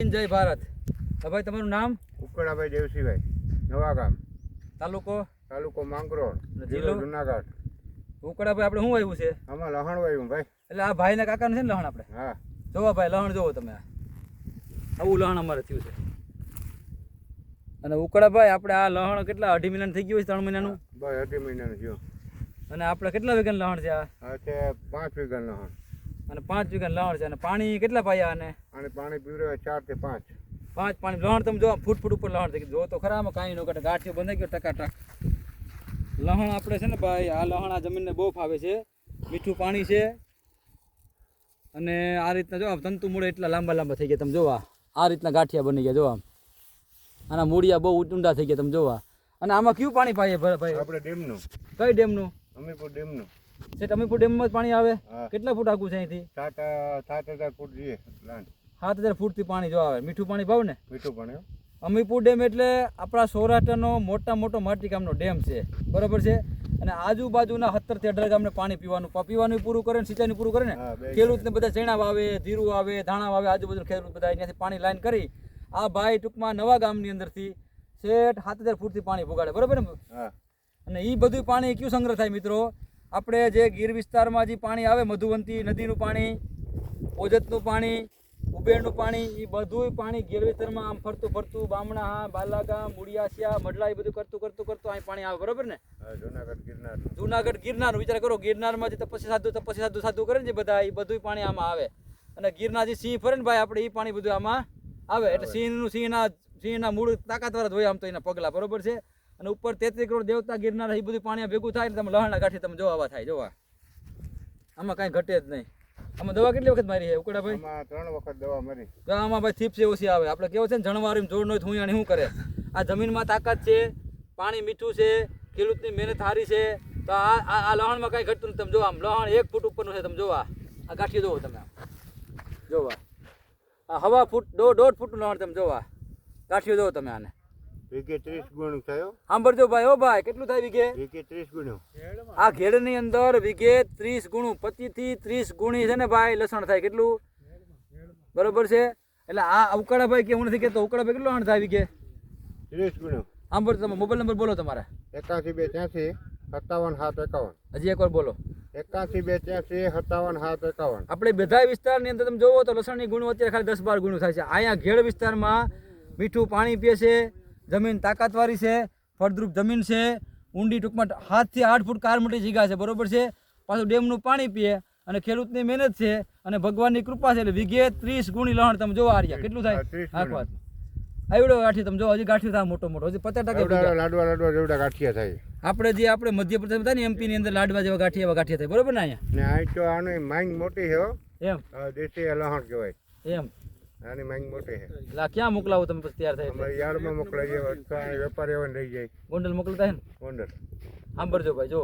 જય ભારત. ભાઈ તમારું નામ? ઉકળાભાઈ દેવસીભાઈ નવા ગામ તાલુકો? તાલુકો માંગરોળ જિલ્લો? જુનાગઢ. ઉકળાભાઈ આપણે શું આવ્યું છે? આમાં લહણ વાયું ભાઈ. એટલે આ ભાઈના કાકાનું છે ને લહણ આપણે? હા. જોવા ભાઈ લહણ જોવો તમે આવું લહણ અમારે થયું છે. અને ઉકળાભાઈ આપણે આ લહણ કેટલા અઢી મહિનાનું થઈ ગયું છે ત્રણ મહિનાનું? બસ અઢી મહિનાનું થયું. અને આપણે કેટલા વેગન લહણ છે આ? છે પાંચ વેગન લહણ. અને પાંચ વીઘા લહણ છે. અને પાણી કેટલા પાયા અને અને પાણી પીવડાવે ચારથી પાંચ. પાંચ પાણી. લહણ તમે જો ફૂટ ફૂટ ઉપર લહણ થઈ જો તો ખરા આમાં કાંઈ ન ઘટે. ગાંઠિયો બંધાઈ ગયો ટકાટક. લહણ આપણે છે ને ભાઈ આ લહણ આ જમીનને બહુ ફાવે છે. મીઠું પાણી છે. અને આ રીતના જો તંતુ મૂળે એટલા લાંબા લાંબા થઈ ગયા. તમે જોવા આ. રીતના ગાંઠિયા બની ગયા જોવા આના મૂળિયા બહુ ઊંડા થઈ ગયા તમે જોવા અને આમાં કયું પાણી પાઈએ ભાઈ? આપણે ડેમનું. કઈ ડેમનું? અમીપુર ડેમનું. અમીપુર ડેમમાં જ પાણી આવે? કેટલા ફૂટ આખું છે અહીંથી? સાત સાત હજાર ફૂટ જઈએ સાત હજાર ફૂટથી પાણી જો આવે. મીઠું પાણી ભાવ ને? મીઠું પાણી અમીપુર ડેમ એટલે આપણા સૌરાષ્ટ્રનો મોટા મોટો માટીકામનો ડેમ છે. બરાબર છે? અને આજુબાજુના સત્તરથી અઢાર ગામને પાણી પીવાનું. પીવાનું પૂરું કરે ને સિંચાઈનું પૂરું કરે ને? ખેડૂતને બધા ચણા વાવે ધીરું આવે ધાણા વાવે આજુબાજુ ખેડૂત બધા અહીંયાથી પાણી લાઈન કરી આ ભાઈ ટૂંકમાં નવા ગામની અંદરથી શેઠ સાત હજાર ફૂટથી પાણી ભોગાડે. બરાબર ને? અને એ બધું પાણી ક્યું સંગ્રહ થાય મિત્રો? આપણે જે ગીર વિસ્તારમાં જે પાણી આવે મધુવંતી નદીનું પાણી ઓજતનું પાણી ઉબેરનું પાણી એ બધું પાણી ગીર વિસ્તારમાં આમ ફરતું ફરતું બામણા બાલાગામ મુડિયાસિયા મડલા એ બધું કરતું કરતું કરતું અહીં પાણી આવે. બરોબર ને? જુનાગઢ ગિરનાર. જુનાગઢ ગિરનાર વિચાર કરો ગિરનારમાં જે તપસ્યા સાધુ તપસ્યા સાધુ સાધુ કરે ને જે બધા એ બધું પાણી આમાં આવે. અને ગિરનાર જે સિંહ ફરે ને ભાઈ આપણે એ પાણી બધું આમાં આવે. એટલે સિંહનું સિંહના સિંહના મૂળ તાકાતવાર જ હોય આમ તો એના પગલા બરોબર છે? અને ઉપર તેત્રીસ કરોડ દેવતા ગિરનાર એ બધું પાણી ભેગું થાય તમે લહણના કાંઠે તમે જોવા થાય જોવા. આમાં કાંઈ ઘટે જ નહીં. આમાં દવા કેટલી વખત મારી છે ઉકડા ભાઈ? ત્રણ વખત દવા મારી. તો આમાં ભાઈ થીપ છે ઓછી આવે. આપણે કેવું છે ને જણવારી જોડ નો હું શું કરે? આ જમીનમાં તાકાત છે પાણી મીઠું છે ખેડૂતની મહેનત સારી છે તો આ આ લહણમાં કાંઈ ઘટતું નથી. તમે જોવા આમ લહણ એક ફૂટ ઉપરનું છે તમે જોવા આ. ગાંઠી જોવો તમે જોવા આ. હવા ફૂટ દોઢ દોઢ ફૂટનું લહણ તમે જોવા ગાંઠીઓ જોવો તમે આને. વીઘે ત્રીસ ગુણ થયો. સાંભળજો ભાઈ ઓ ભાઈ કેટલું થાય વીઘે વીઘે ત્રીસ ગુણ્યો આ ઘેડની અંદર વીઘે ત્રીસ ગુણું પચીસથી ત્રીસ ગુણી છે ને ભાઈ લસણ થાય. કેટલું? બરોબર છે? એટલે આ ઉકાળા ભાઈ કે હું નથી કહેતો ઉકાળા ભાઈ કેટલું લસણ થાય વીઘે ત્રીસ ગુણ્યો સાંભળજો તમે મોબાઈલ નંબર બોલો તમારા. એકાસી બે ત્યાંથી સત્તાવન સાત એકાવન. હજી એકવાર બોલો. એકાસી બે ત્યાંસી સત્તાવન સાત એકાવન. આપણે બધા વિસ્તારની અંદર તમે જોવો તો લસણની ગુણ અત્યારે ખાલી દસ બાર ગુણ થાય છે. અહીંયા ઘેડ વિસ્તારમાં મીઠું પાણી પીએ છે જમીન તાકાતવાળી છે ફળદ્રુપ જમીન છે ઊંડી ટૂંકમાં હાથથી આઠ ફૂટ કાર મોટી જગ્યા છે બરોબર છે? પાછું ડેમનું પાણી પીએ અને ખેડૂતની મહેનત છે અને ભગવાનની કૃપા છે એટલે વીઘે ત્રીસ ગુણી લહણ તમે જોવા આર્યા. કેટલું થાય? 30 આવડો ગાંઠી તમે જો હજી ગાંઠી થાય મોટો મોટો. હજી પચાસ ટકા લાડવા લાડવા જેવડા ગાંઠિયા થાય. આપણે જે આપણે મધ્યપ્રદેશ હતા ને એમપી ની અંદર લાડવા જેવા ગાંઠિયા એવા ગાંઠિયા થાય. બરોબર ને અહીંયા? ને તો આની માંગ મોટી છે એમ. દેશી લહણ કહેવાય. એમ. આની માંગ મોટી છે. એટલે ક્યાં મોકલાવો તમે પછી તૈયાર થાય અમારે યાર્ડમાં અહીં વેપારી આવે ને જાય. ગોંડલ મોકલતા હે ને? ગોંડલ. સાંભળજો ભાઈ જો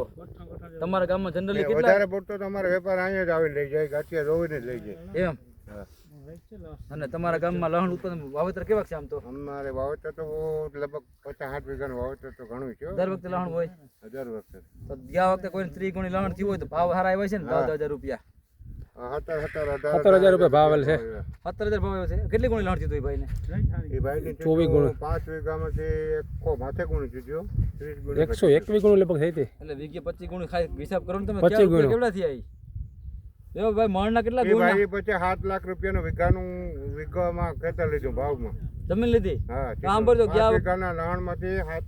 તમારા ગામમાં જનરલી કેટલા વધારે પડતો તો અમારે વેપાર અહીંયા જ આવીને લઈ જાય ગાંઠિયા રોવીને જ લઈ જાય. એમ? હા. અને તમારા ગામમાં લહણ ઉત્પાદન વાવેતર કેવા છે આમ તો? અમારે વાવેતર તો લગભગ પચાસ સાઠ વીઘાનું વાવેતર તો ઘણું છે. દર વખતે લહણ હોય? હજાર વખતે. તો ગયા વખતે કોઈ ત્રી ગુણી લહણ થયું હોય તો ભાવ સારા આવ્યા છે ને? દસ હજાર રૂપિયા. સત્તર હજાર રૂપિયા ભાવ છે. સત્તર હજાર ભાવ છે. કેટલી ગુણી લહણ થયું ભાઈ ને એ ભાઈની ચોવીસ ગુણ. પાંચ વીઘામાંથી એકો માથે ગુણ દીધો એકસો એકવી ગુણ લગભગ થઈ હતી. એટલે વીઘે પચીસ ગુણી ખાઈ હિસાબ કરો ને તમે. 25 ક્યાં રૂપિયા ગુણો. કેવડા થયા ઈ? એવો ભાઈ મણના કેટલા ગુણ ભાઈ પછી સાત લાખ રૂપિયાનું વીઘાનું વીઘામાં ખેતર લીધું ભાવમાં. જમીન લીધી? હા સાંભળજો ગયા વીઘાના લહણમાંથી સાત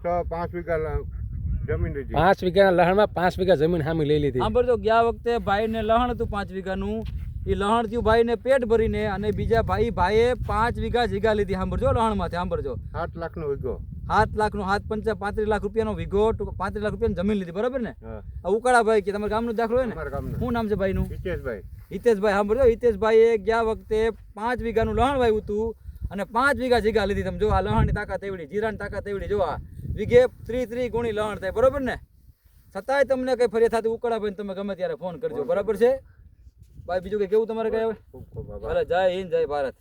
છ પાંચ વીઘા લ- લીધી પાંચ વીઘાના લહણમાં પાંચ વીઘા જમીન સામે લઈ લીધી. સાંભળજો ગયા વખતે ભાઈને લહણ હતું પાંચ વીઘાનું. એ લહણ થયું ભાઈને પેટ ભરીને અને બીજા ભાઈ ભાઈએ પાંચ વીઘા જીગા લીધી. સાંભળજો લહણમાંથી સાંભળજો. સાત લાખનો વીઘો. સાત લાખનો હાથ પંચા પાંત્રીસ લાખ રૂપિયાનો વીઘો પાંત્રીસ લાખ રૂપિયાની જમીન લીધી. બરાબર ને? ઉકાળા ભાઈ કે તમારા નું દાખલો હોય ને? શું નામ છે ભાઈનું? હિતેશભાઈ. હિતેશભાઈ સાંભળજો. હિતેશભાઈએ ગયા વખતે પાંચ વીઘાનું લહણ વાવ્યું હતું અને પાંચ વીઘા જીગા લીધી. તમે જો આ લહણની તાકાત એવડી જીરાની તાકાત એવડી જો આ. વીઘે ત્રી ત્રી ગુણી લણ થાય બરોબર ને? છતાંય તમને કઈ ફરિયાદ થતી ઉકળા ભાઈ તમે ગમે ત્યારે ફોન કરજો બરાબર છે? ભાઈ બીજું કઈ કેવું તમારે કઈ આવે ભલે જય હિન્દ જય ભારત.